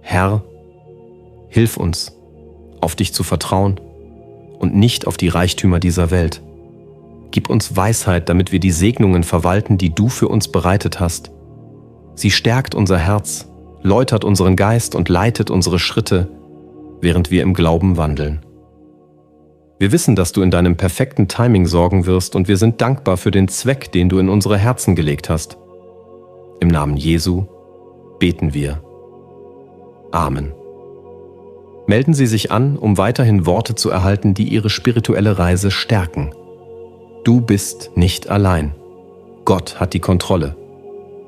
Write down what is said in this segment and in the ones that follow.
Herr, hilf uns, auf dich zu vertrauen und nicht auf die Reichtümer dieser Welt. Gib uns Weisheit, damit wir die Segnungen verwalten, die du für uns bereitet hast. Sie stärkt unser Herz, läutert unseren Geist und leitet unsere Schritte, während wir im Glauben wandeln. Wir wissen, dass du in deinem perfekten Timing sorgen wirst und wir sind dankbar für den Zweck, den du in unsere Herzen gelegt hast. Im Namen Jesu beten wir. Amen. Melden Sie sich an, um weiterhin Worte zu erhalten, die Ihre spirituelle Reise stärken. Du bist nicht allein. Gott hat die Kontrolle.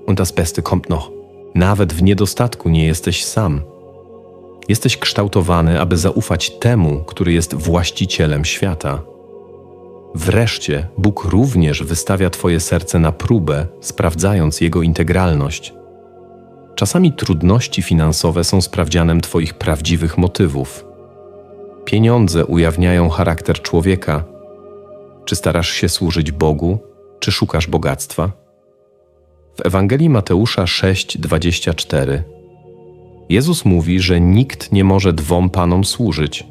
Und das Beste kommt noch. Nawet w niedostatku nie jesteś sam. Jesteś kształtowany, aby zaufać temu, który jest właścicielem świata. Wreszcie Bóg również wystawia Twoje serce na próbę, sprawdzając jego integralność. Czasami trudności finansowe są sprawdzianem Twoich prawdziwych motywów. Pieniądze ujawniają charakter człowieka. Czy starasz się służyć Bogu, czy szukasz bogactwa? W Ewangelii Mateusza 6:24 Jezus mówi, że nikt nie może dwom panom służyć.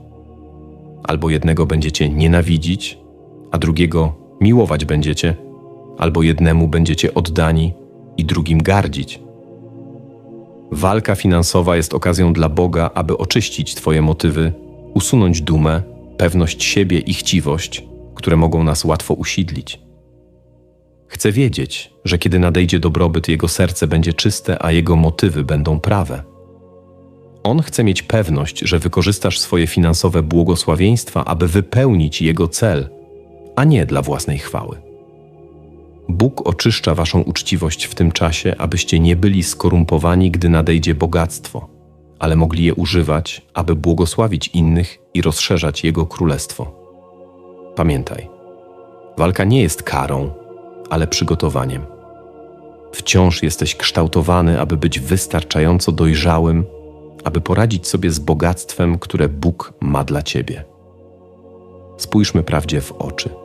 Albo jednego będziecie nienawidzić, a drugiego miłować będziecie, albo jednemu będziecie oddani i drugim gardzić. Walka finansowa jest okazją dla Boga, aby oczyścić Twoje motywy, usunąć dumę, pewność siebie i chciwość, które mogą nas łatwo usidlić. Chcę wiedzieć, że kiedy nadejdzie dobrobyt, jego serce będzie czyste, a jego motywy będą prawe. On chce mieć pewność, że wykorzystasz swoje finansowe błogosławieństwa, aby wypełnić jego cel, a nie dla własnej chwały. Bóg oczyszcza waszą uczciwość w tym czasie, abyście nie byli skorumpowani, gdy nadejdzie bogactwo, ale mogli je używać, aby błogosławić innych i rozszerzać Jego królestwo. Pamiętaj, walka nie jest karą, ale przygotowaniem. Wciąż jesteś kształtowany, aby być wystarczająco dojrzałym, aby poradzić sobie z bogactwem, które Bóg ma dla ciebie. Spójrzmy prawdzie w oczy.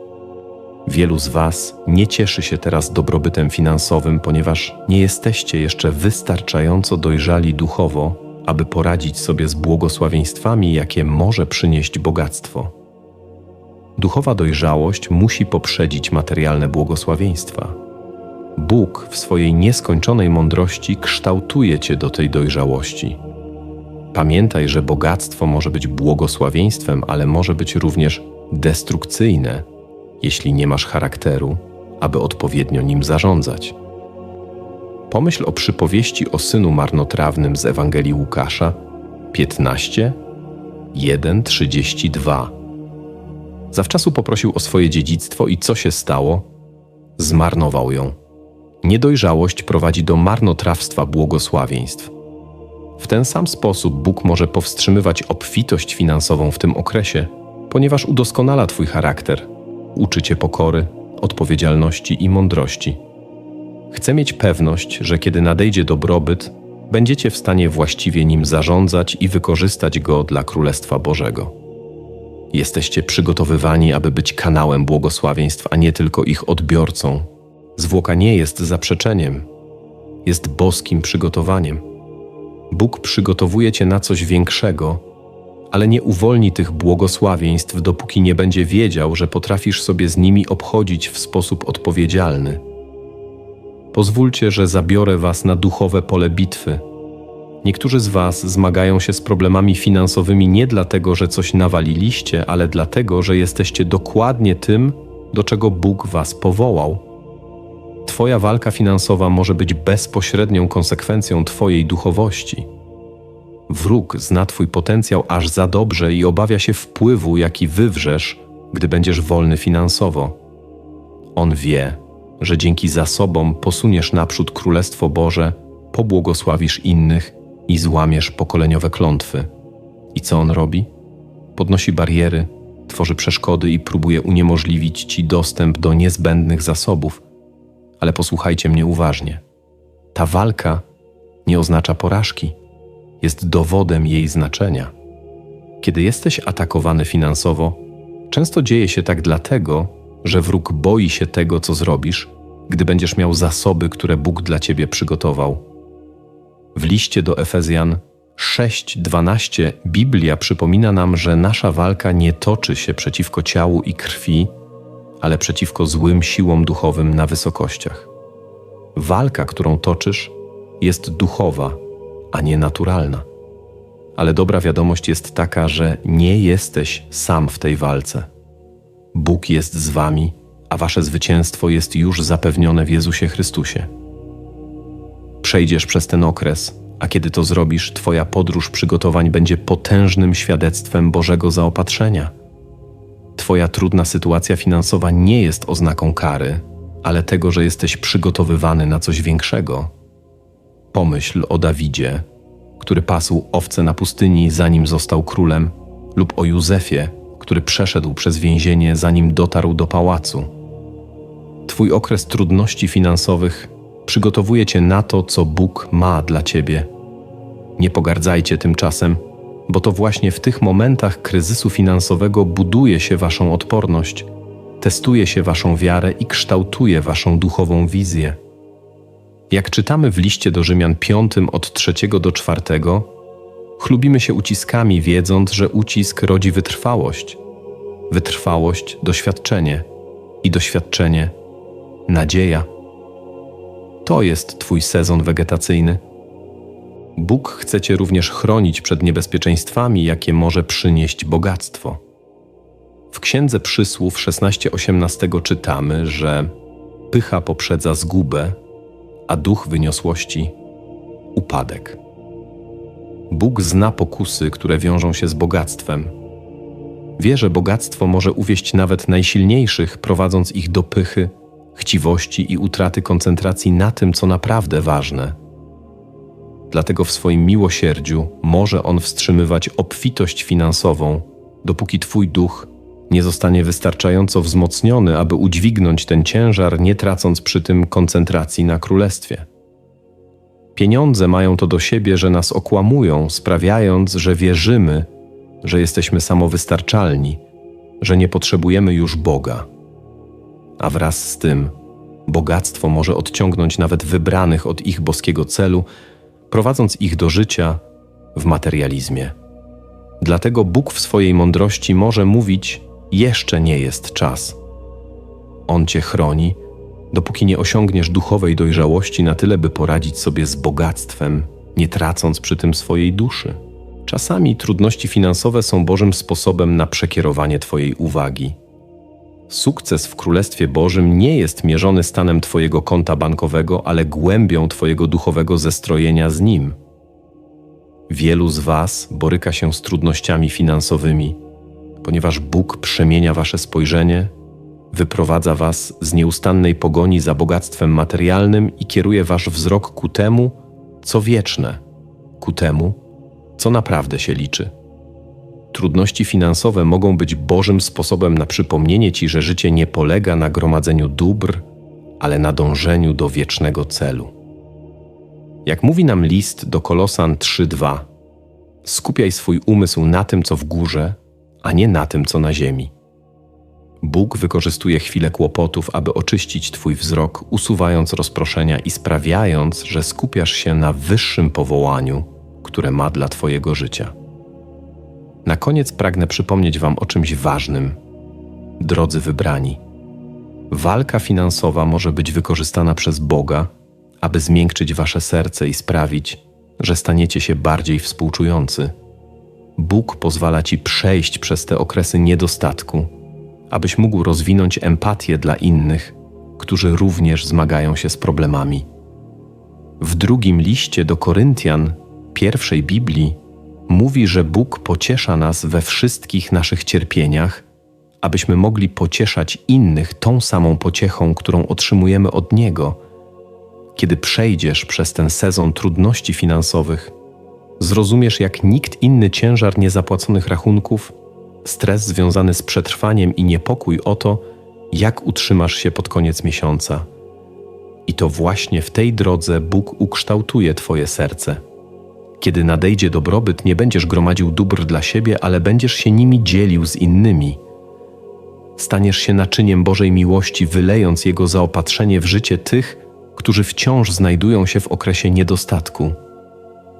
Wielu z Was nie cieszy się teraz dobrobytem finansowym, ponieważ nie jesteście jeszcze wystarczająco dojrzali duchowo, aby poradzić sobie z błogosławieństwami, jakie może przynieść bogactwo. Duchowa dojrzałość musi poprzedzić materialne błogosławieństwa. Bóg w swojej nieskończonej mądrości kształtuje Cię do tej dojrzałości. Pamiętaj, że bogactwo może być błogosławieństwem, ale może być również destrukcyjne jeśli nie masz charakteru, aby odpowiednio nim zarządzać. Pomyśl o przypowieści o synu marnotrawnym z Ewangelii Łukasza 15, 1, 32. Zawczasu poprosił o swoje dziedzictwo i co się stało? Zmarnował ją. Niedojrzałość prowadzi do marnotrawstwa błogosławieństw. W ten sam sposób Bóg może powstrzymywać obfitość finansową w tym okresie, ponieważ udoskonala Twój charakter uczy cię pokory, odpowiedzialności i mądrości. Chcę mieć pewność, że kiedy nadejdzie dobrobyt, będziecie w stanie właściwie nim zarządzać i wykorzystać go dla Królestwa Bożego. Jesteście przygotowywani, aby być kanałem błogosławieństw, a nie tylko ich odbiorcą. Zwłoka nie jest zaprzeczeniem, jest boskim przygotowaniem. Bóg przygotowuje cię na coś większego, ale nie uwolni tych błogosławieństw, dopóki nie będzie wiedział, że potrafisz sobie z nimi obchodzić w sposób odpowiedzialny. Pozwólcie, że zabiorę Was na duchowe pole bitwy. Niektórzy z Was zmagają się z problemami finansowymi nie dlatego, że coś nawaliliście, ale dlatego, że jesteście dokładnie tym, do czego Bóg Was powołał. Twoja walka finansowa może być bezpośrednią konsekwencją Twojej duchowości. Wróg zna Twój potencjał aż za dobrze i obawia się wpływu, jaki wywrzesz, gdy będziesz wolny finansowo. On wie, że dzięki zasobom posuniesz naprzód Królestwo Boże, pobłogosławisz innych i złamiesz pokoleniowe klątwy. I co on robi? Podnosi bariery, tworzy przeszkody i próbuje uniemożliwić ci dostęp do niezbędnych zasobów. Ale posłuchajcie mnie uważnie. Ta walka nie oznacza porażki jest dowodem jej znaczenia. Kiedy jesteś atakowany finansowo, często dzieje się tak dlatego, że wróg boi się tego, co zrobisz, gdy będziesz miał zasoby, które Bóg dla ciebie przygotował. W liście do Efezjan 6:12 Biblia przypomina nam, że nasza walka nie toczy się przeciwko ciału i krwi, ale przeciwko złym siłom duchowym na wysokościach. Walka, którą toczysz, jest duchowa, a nie naturalna. Ale dobra wiadomość jest taka, że nie jesteś sam w tej walce. Bóg jest z wami, a wasze zwycięstwo jest już zapewnione w Jezusie Chrystusie. Przejdziesz przez ten okres, a kiedy to zrobisz, Twoja podróż przygotowań będzie potężnym świadectwem Bożego zaopatrzenia. Twoja trudna sytuacja finansowa nie jest oznaką kary, ale tego, że jesteś przygotowywany na coś większego. Pomyśl o Dawidzie, który pasł owce na pustyni, zanim został królem, lub o Józefie, który przeszedł przez więzienie, zanim dotarł do pałacu. Twój okres trudności finansowych przygotowuje cię na to, co Bóg ma dla ciebie. Nie pogardzajcie tymczasem, bo to właśnie w tych momentach kryzysu finansowego buduje się waszą odporność, testuje się waszą wiarę i kształtuje waszą duchową wizję. Jak czytamy w liście do Rzymian 5 od 3 do 4, chlubimy się uciskami, wiedząc, że ucisk rodzi wytrwałość, wytrwałość doświadczenie i doświadczenie nadzieja. To jest Twój sezon wegetacyjny. Bóg chce Cię również chronić przed niebezpieczeństwami, jakie może przynieść bogactwo. W Księdze Przysłów 16:18 czytamy, że pycha poprzedza zgubę, a duch wyniosłości upadek. Bóg zna pokusy, które wiążą się z bogactwem. Wie, że bogactwo może uwieść nawet najsilniejszych, prowadząc ich do pychy, chciwości i utraty koncentracji na tym, co naprawdę ważne. Dlatego w swoim miłosierdziu może On wstrzymywać obfitość finansową, dopóki Twój duch nie zostanie wystarczająco wzmocniony, aby udźwignąć ten ciężar, nie tracąc przy tym koncentracji na królestwie. Pieniądze mają to do siebie, że nas okłamują, sprawiając, że wierzymy, że jesteśmy samowystarczalni, że nie potrzebujemy już Boga. A wraz z tym, bogactwo może odciągnąć nawet wybranych od ich boskiego celu, prowadząc ich do życia w materializmie. Dlatego Bóg w swojej mądrości może mówić: Jeszcze nie jest czas. On cię chroni, dopóki nie osiągniesz duchowej dojrzałości na tyle, by poradzić sobie z bogactwem, nie tracąc przy tym swojej duszy. Czasami trudności finansowe są Bożym sposobem na przekierowanie Twojej uwagi. Sukces w Królestwie Bożym nie jest mierzony stanem Twojego konta bankowego, ale głębią Twojego duchowego zestrojenia z nim. Wielu z Was boryka się z trudnościami finansowymi, ponieważ Bóg przemienia Wasze spojrzenie, wyprowadza Was z nieustannej pogoni za bogactwem materialnym i kieruje Wasz wzrok ku temu, co wieczne, ku temu, co naprawdę się liczy. Trudności finansowe mogą być Bożym sposobem na przypomnienie Ci, że życie nie polega na gromadzeniu dóbr, ale na dążeniu do wiecznego celu. Jak mówi nam list do Kolosan 3:2, skupiaj swój umysł na tym, co w górze, a nie na tym, co na ziemi. Bóg wykorzystuje chwilę kłopotów, aby oczyścić Twój wzrok, usuwając rozproszenia i sprawiając, że skupiasz się na wyższym powołaniu, które ma dla Twojego życia. Na koniec pragnę przypomnieć Wam o czymś ważnym. Drodzy wybrani, walka finansowa może być wykorzystana przez Boga, aby zmiękczyć Wasze serce i sprawić, że staniecie się bardziej współczujący. Bóg pozwala Ci przejść przez te okresy niedostatku, abyś mógł rozwinąć empatię dla innych, którzy również zmagają się z problemami. W drugim liście do Koryntian, pierwszej Biblii, mówi, że Bóg pociesza nas we wszystkich naszych cierpieniach, abyśmy mogli pocieszać innych tą samą pociechą, którą otrzymujemy od Niego. Kiedy przejdziesz przez ten sezon trudności finansowych, zrozumiesz, jak nikt inny ciężar niezapłaconych rachunków, stres związany z przetrwaniem i niepokój o to, jak utrzymasz się pod koniec miesiąca. I to właśnie w tej drodze Bóg ukształtuje Twoje serce. Kiedy nadejdzie dobrobyt, nie będziesz gromadził dóbr dla siebie, ale będziesz się nimi dzielił z innymi. Staniesz się naczyniem Bożej miłości, wylejąc Jego zaopatrzenie w życie tych, którzy wciąż znajdują się w okresie niedostatku.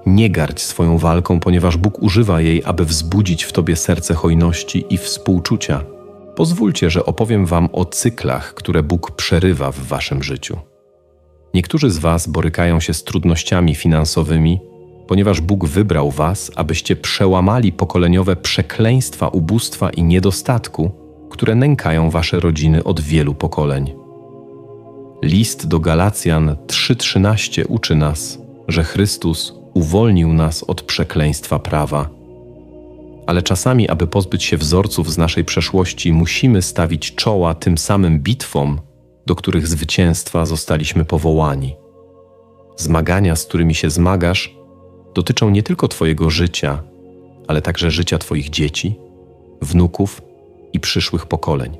Nie gardź swoją walką, ponieważ Bóg używa jej, aby wzbudzić w tobie serce hojności i współczucia. Pozwólcie, że opowiem wam o cyklach, które Bóg przerywa w waszym życiu. Niektórzy z was borykają się z trudnościami finansowymi, ponieważ Bóg wybrał was, abyście przełamali pokoleniowe przekleństwa ubóstwa i niedostatku, które nękają wasze rodziny od wielu pokoleń. List do Galacjan 3:13 uczy nas, że Chrystus uwolnił nas od przekleństwa prawa. Ale czasami, aby pozbyć się wzorców z naszej przeszłości, musimy stawić czoła tym samym bitwom, do których zwycięstwa zostaliśmy powołani. Zmagania, z którymi się zmagasz, dotyczą nie tylko Twojego życia, ale także życia Twoich dzieci, wnuków i przyszłych pokoleń.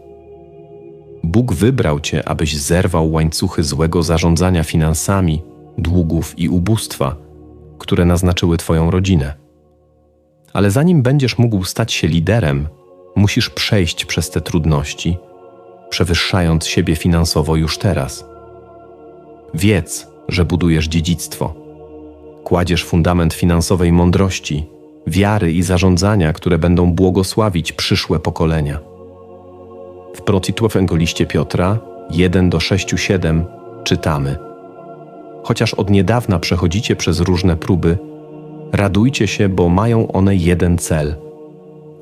Bóg wybrał Cię, abyś zerwał łańcuchy złego zarządzania finansami, długów i ubóstwa, które naznaczyły Twoją rodzinę. Ale zanim będziesz mógł stać się liderem, musisz przejść przez te trudności, przewyższając siebie finansowo już teraz. Wiedz, że budujesz dziedzictwo. Kładziesz fundament finansowej mądrości, wiary i zarządzania, które będą błogosławić przyszłe pokolenia. W protitłowego liście Piotra 1 do 6-7 czytamy: Chociaż od niedawna przechodzicie przez różne próby, radujcie się, bo mają one jeden cel –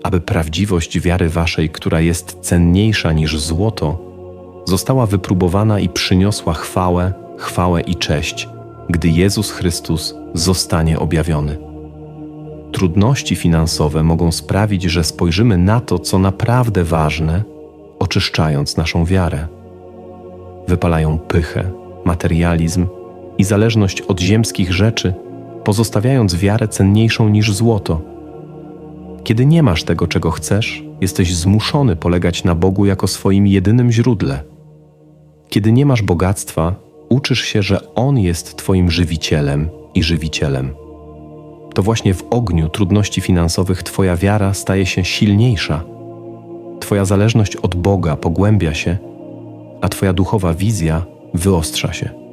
aby prawdziwość wiary waszej, która jest cenniejsza niż złoto, została wypróbowana i przyniosła chwałę, chwałę i cześć, gdy Jezus Chrystus zostanie objawiony. Trudności finansowe mogą sprawić, że spojrzymy na to, co naprawdę ważne, oczyszczając naszą wiarę. Wypalają pychę, materializm i zależność od ziemskich rzeczy, pozostawiając wiarę cenniejszą niż złoto. Kiedy nie masz tego, czego chcesz, jesteś zmuszony polegać na Bogu jako swoim jedynym źródle. Kiedy nie masz bogactwa, uczysz się, że On jest Twoim żywicielem i żywicielem. To właśnie w ogniu trudności finansowych Twoja wiara staje się silniejsza. Twoja zależność od Boga pogłębia się, a Twoja duchowa wizja wyostrza się.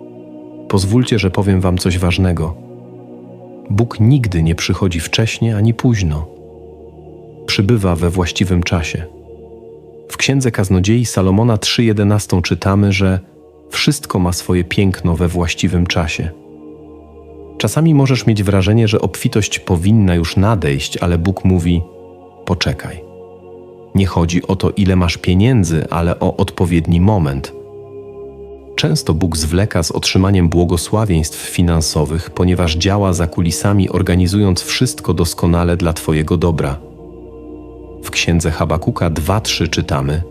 Pozwólcie, że powiem Wam coś ważnego. Bóg nigdy nie przychodzi wcześnie ani późno. Przybywa we właściwym czasie. W księdze kaznodziei Salomona 3:11 czytamy, że wszystko ma swoje piękno we właściwym czasie. Czasami możesz mieć wrażenie, że obfitość powinna już nadejść, ale Bóg mówi: poczekaj. Nie chodzi o to, ile masz pieniędzy, ale o odpowiedni moment. Często Bóg zwleka z otrzymaniem błogosławieństw finansowych, ponieważ działa za kulisami, organizując wszystko doskonale dla Twojego dobra. W księdze Habakuka 2:3 czytamy: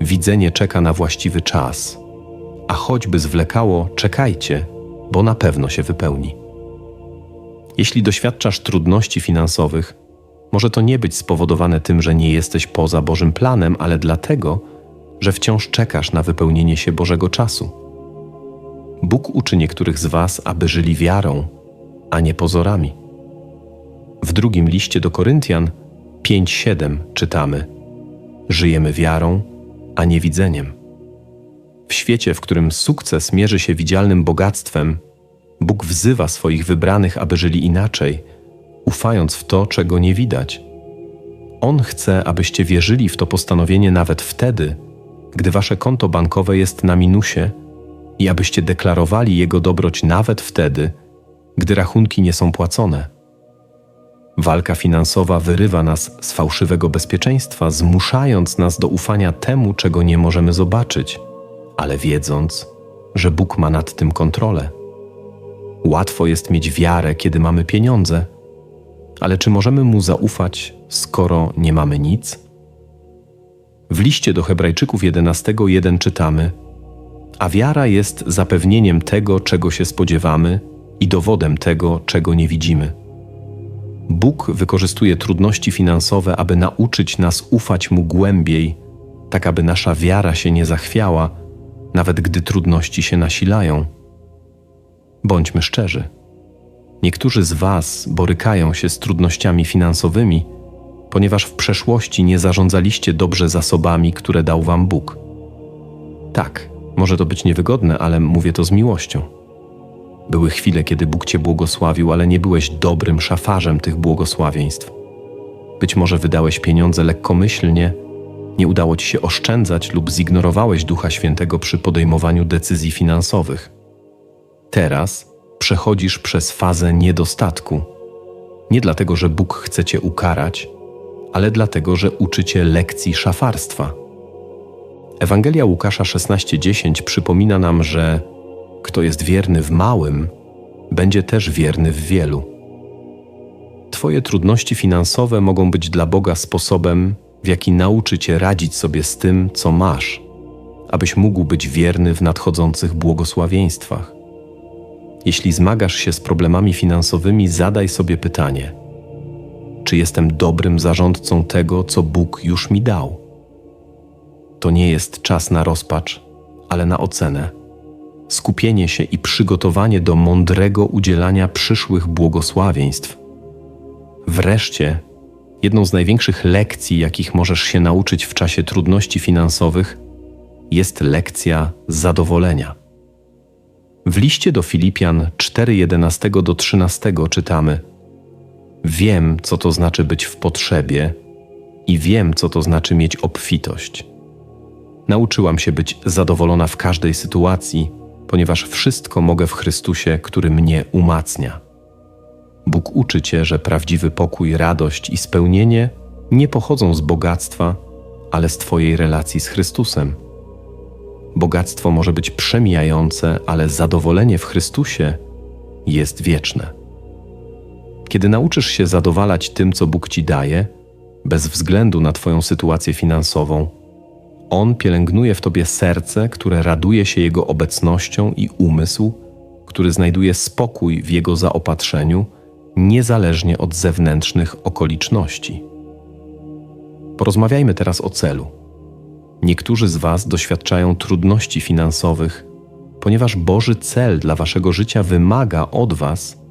Widzenie czeka na właściwy czas, a choćby zwlekało, czekajcie, bo na pewno się wypełni. Jeśli doświadczasz trudności finansowych, może to nie być spowodowane tym, że nie jesteś poza Bożym planem, ale dlatego, że wciąż czekasz na wypełnienie się Bożego czasu. Bóg uczy niektórych z Was, aby żyli wiarą, a nie pozorami. W drugim liście do Koryntian 5:7 czytamy: Żyjemy wiarą, a nie widzeniem. W świecie, w którym sukces mierzy się widzialnym bogactwem, Bóg wzywa swoich wybranych, aby żyli inaczej, ufając w to, czego nie widać. On chce, abyście wierzyli w to postanowienie nawet wtedy, gdy wasze konto bankowe jest na minusie i abyście deklarowali Jego dobroć nawet wtedy, gdy rachunki nie są płacone. Walka finansowa wyrywa nas z fałszywego bezpieczeństwa, zmuszając nas do ufania temu, czego nie możemy zobaczyć, ale wiedząc, że Bóg ma nad tym kontrolę. Łatwo jest mieć wiarę, kiedy mamy pieniądze, ale czy możemy mu zaufać, skoro nie mamy nic? W liście do Hebrajczyków 11:1 czytamy: A wiara jest zapewnieniem tego, czego się spodziewamy, i dowodem tego, czego nie widzimy. Bóg wykorzystuje trudności finansowe, aby nauczyć nas ufać Mu głębiej, tak aby nasza wiara się nie zachwiała, nawet gdy trudności się nasilają. Bądźmy szczerzy. Niektórzy z Was borykają się z trudnościami finansowymi, ponieważ w przeszłości nie zarządzaliście dobrze zasobami, które dał Wam Bóg. Tak, może to być niewygodne, ale mówię to z miłością. Były chwile, kiedy Bóg cię błogosławił, ale nie byłeś dobrym szafarzem tych błogosławieństw. Być może wydałeś pieniądze lekkomyślnie, nie udało ci się oszczędzać lub zignorowałeś Ducha Świętego przy podejmowaniu decyzji finansowych. Teraz przechodzisz przez fazę niedostatku. Nie dlatego, że Bóg chce cię ukarać, ale dlatego, że uczy cię lekcji szafarstwa. Ewangelia Łukasza 16:10 przypomina nam, że kto jest wierny w małym, będzie też wierny w wielu. Twoje trudności finansowe mogą być dla Boga sposobem, w jaki nauczy cię radzić sobie z tym, co masz, abyś mógł być wierny w nadchodzących błogosławieństwach. Jeśli zmagasz się z problemami finansowymi, zadaj sobie pytanie: czy jestem dobrym zarządcą tego, co Bóg już mi dał? To nie jest czas na rozpacz, ale na ocenę, skupienie się i przygotowanie do mądrego udzielania przyszłych błogosławieństw. Wreszcie, jedną z największych lekcji, jakich możesz się nauczyć w czasie trudności finansowych, jest lekcja zadowolenia. W liście do Filipian 4:11 do 13 czytamy: Wiem, co to znaczy być w potrzebie i wiem, co to znaczy mieć obfitość. Nauczyłam się być zadowolona w każdej sytuacji, ponieważ wszystko mogę w Chrystusie, który mnie umacnia. Bóg uczy cię, że prawdziwy pokój, radość i spełnienie nie pochodzą z bogactwa, ale z Twojej relacji z Chrystusem. Bogactwo może być przemijające, ale zadowolenie w Chrystusie jest wieczne. Kiedy nauczysz się zadowalać tym, co Bóg ci daje, bez względu na Twoją sytuację finansową, On pielęgnuje w Tobie serce, które raduje się Jego obecnością i umysł, który znajduje spokój w Jego zaopatrzeniu, niezależnie od zewnętrznych okoliczności. Porozmawiajmy teraz o celu. Niektórzy z Was doświadczają trudności finansowych, ponieważ Boży cel dla Waszego życia wymaga od Was,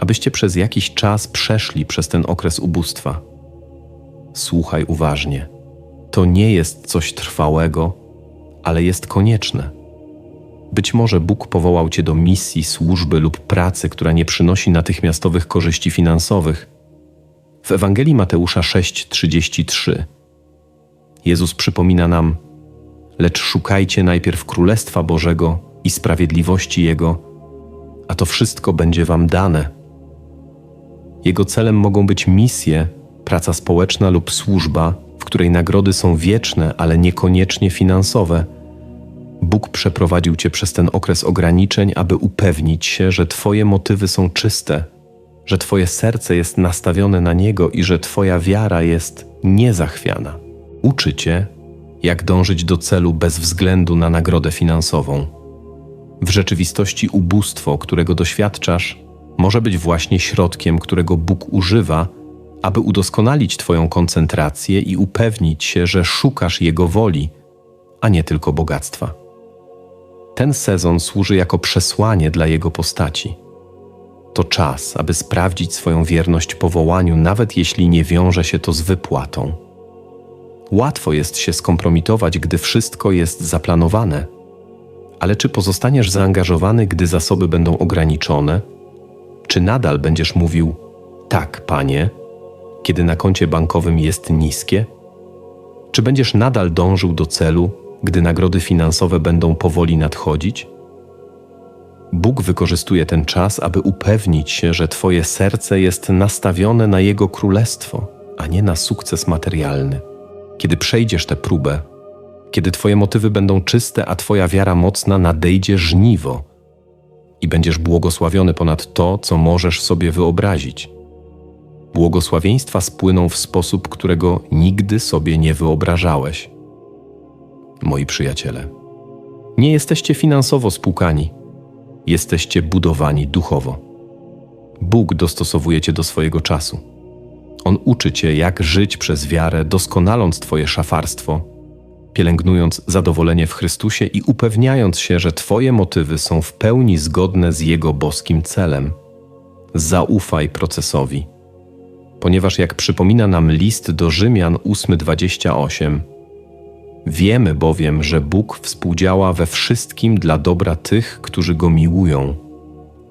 abyście przez jakiś czas przeszli przez ten okres ubóstwa. Słuchaj uważnie. To nie jest coś trwałego, ale jest konieczne. Być może Bóg powołał Cię do misji, służby lub pracy, która nie przynosi natychmiastowych korzyści finansowych. W Ewangelii Mateusza 6:33 Jezus przypomina nam: Lecz szukajcie najpierw Królestwa Bożego i sprawiedliwości Jego, a to wszystko będzie Wam dane. Jego celem mogą być misje, praca społeczna lub służba, w której nagrody są wieczne, ale niekoniecznie finansowe. Bóg przeprowadził Cię przez ten okres ograniczeń, aby upewnić się, że Twoje motywy są czyste, że Twoje serce jest nastawione na Niego i że Twoja wiara jest niezachwiana. Uczy Cię, jak dążyć do celu bez względu na nagrodę finansową. W rzeczywistości ubóstwo, którego doświadczasz, może być właśnie środkiem, którego Bóg używa, aby udoskonalić Twoją koncentrację i upewnić się, że szukasz Jego woli, a nie tylko bogactwa. Ten sezon służy jako przesłanie dla Jego postaci. To czas, aby sprawdzić swoją wierność powołaniu, nawet jeśli nie wiąże się to z wypłatą. Łatwo jest się skompromitować, gdy wszystko jest zaplanowane, ale czy pozostaniesz zaangażowany, gdy zasoby będą ograniczone? Czy nadal będziesz mówił tak, panie, kiedy na koncie bankowym jest niskie? Czy będziesz nadal dążył do celu, gdy nagrody finansowe będą powoli nadchodzić? Bóg wykorzystuje ten czas, aby upewnić się, że Twoje serce jest nastawione na Jego królestwo, a nie na sukces materialny. Kiedy przejdziesz tę próbę, kiedy Twoje motywy będą czyste, a Twoja wiara mocna, nadejdzie żniwo i będziesz błogosławiony ponad to, co możesz sobie wyobrazić. Błogosławieństwa spłyną w sposób, którego nigdy sobie nie wyobrażałeś. Moi przyjaciele, nie jesteście finansowo spłukani, jesteście budowani duchowo. Bóg dostosowuje cię do swojego czasu. On uczy cię, jak żyć przez wiarę, doskonaląc Twoje szafarstwo, pielęgnując zadowolenie w Chrystusie i upewniając się, że Twoje motywy są w pełni zgodne z Jego boskim celem. Zaufaj procesowi, ponieważ jak przypomina nam list do Rzymian 8:28, wiemy bowiem, że Bóg współdziała we wszystkim dla dobra tych, którzy Go miłują,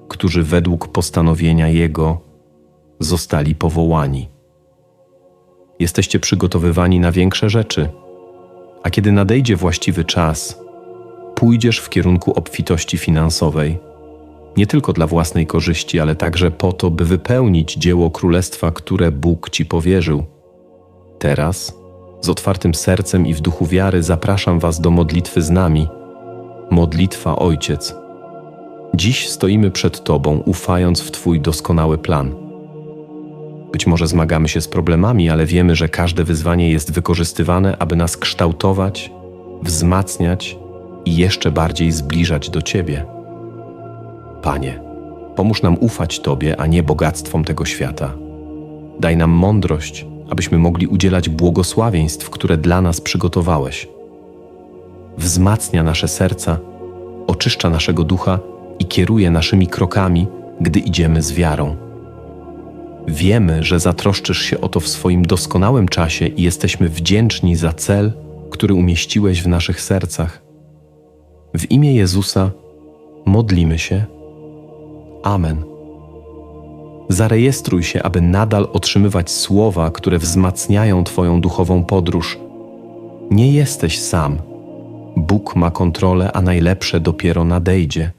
którzy według postanowienia Jego zostali powołani. Jesteście przygotowywani na większe rzeczy, a kiedy nadejdzie właściwy czas, pójdziesz w kierunku obfitości finansowej, nie tylko dla własnej korzyści, ale także po to, by wypełnić dzieło królestwa, które Bóg ci powierzył. Teraz, z otwartym sercem i w duchu wiary, zapraszam Was do modlitwy z nami. Modlitwa Ojciec. Dziś stoimy przed Tobą, ufając w Twój doskonały plan. Być może zmagamy się z problemami, ale wiemy, że każde wyzwanie jest wykorzystywane, aby nas kształtować, wzmacniać i jeszcze bardziej zbliżać do Ciebie. Panie, pomóż nam ufać Tobie, a nie bogactwom tego świata. Daj nam mądrość, abyśmy mogli udzielać błogosławieństw, które dla nas przygotowałeś. Wzmacnia nasze serca, oczyszcza naszego ducha i kieruje naszymi krokami, gdy idziemy z wiarą. Wiemy, że zatroszczysz się o to w swoim doskonałym czasie i jesteśmy wdzięczni za cel, który umieściłeś w naszych sercach. W imię Jezusa modlimy się. Amen. Zarejestruj się, aby nadal otrzymywać słowa, które wzmacniają Twoją duchową podróż. Nie jesteś sam. Bóg ma kontrolę, a najlepsze dopiero nadejdzie.